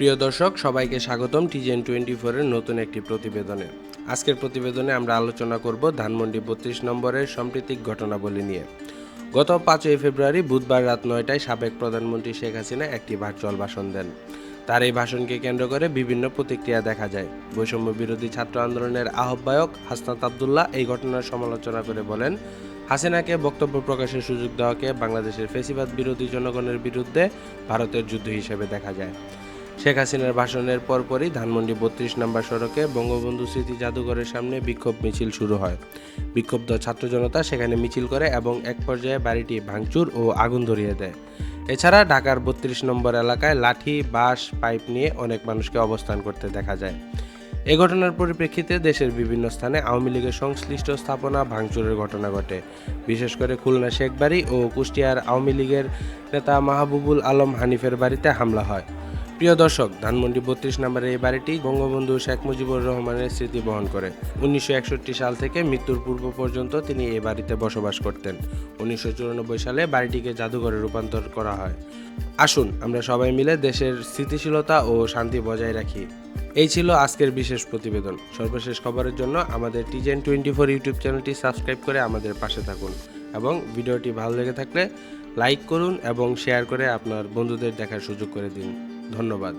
প্রিয় দর্শক, সবাইকে স্বাগতম টিজেন টোয়েন্টি ফোরের নতুন একটি প্রতিবেদনে। আজকের প্রতিবেদনে আমরা আলোচনা করব ধানমন্ডি বত্রিশ নম্বরের সাম্প্রতিক ঘটনাবলী নিয়ে। গত পাঁচই ফেব্রুয়ারি বুধবার রাত নয়টায় সাবেক প্রধানমন্ত্রী শেখ হাসিনা একটি ভার্চুয়াল ভাষণ দেন। তার এই ভাষণকে কেন্দ্র করে বিভিন্ন প্রতিক্রিয়া দেখা যায়। বৈষম্য বিরোধী ছাত্র আন্দোলনের আহ্বায়ক হাসনাত আবদুল্লাহ এই ঘটনার সমালোচনা করে বলেন, হাসিনাকে বক্তব্য প্রকাশের সুযোগ দেওয়াকে বাংলাদেশের ফেসিবাদ বিরোধী জনগণের বিরুদ্ধে ভারতের যুদ্ধ হিসেবে দেখা যায়। শেখ হাসিনার ভাষণের পরপরই ধানমন্ডি বত্রিশ নম্বর সড়কে বঙ্গবন্ধু স্মৃতি জাদুঘরের সামনে বিক্ষোভ মিছিল শুরু হয়। বিক্ষুব্ধ ছাত্র জনতা সেখানে মিছিল করে এবং এক পর্যায়ে বাড়িটি ভাঙচুর ও আগুন ধরিয়ে দেয়। এছাড়া ঢাকার বত্রিশ নম্বর এলাকায় লাঠি, বাঁশ, পাইপ নিয়ে অনেক মানুষকে অবস্থান করতে দেখা যায়। এ ঘটনার পরিপ্রেক্ষিতে দেশের বিভিন্ন স্থানে আওয়ামী লীগের সংশ্লিষ্ট স্থাপনা ভাঙচুরের ঘটনা ঘটে। বিশেষ করে খুলনা শেখবাড়ি ও কুষ্টিয়ার আওয়ামী লীগের নেতা মাহবুবুল আলম হানিফের বাড়িতে হামলা হয়। প্রিয় দর্শক, ধানমন্ডি বত্রিশ নম্বরের এই বাড়িটি বঙ্গবন্ধু শেখ মুজিবুর রহমানের স্মৃতি বহন করে। উনিশশো একষট্টি সাল থেকে মৃত্যুর পূর্ব পর্যন্ত তিনি এই বাড়িতে বসবাস করতেন। উনিশশো চুরানব্বই সালে বাড়িটিকে জাদুঘরে রূপান্তর করা হয়। আসুন, আমরা সবাই মিলে দেশের স্থিতিশীলতা ও শান্তি বজায় রাখি। এই ছিল আজকের বিশেষ প্রতিবেদন। সর্বশেষ খবরের জন্য আমাদের টিজেন টোয়েন্টি ফোর ইউটিউব চ্যানেলটি সাবস্ক্রাইব করে আমাদের পাশে থাকুন এবং ভিডিওটি ভালো লেগে থাকলে লাইক করুন এবং শেয়ার করে আপনার বন্ধুদের দেখার সুযোগ করে দিন। ধন্যবাদ।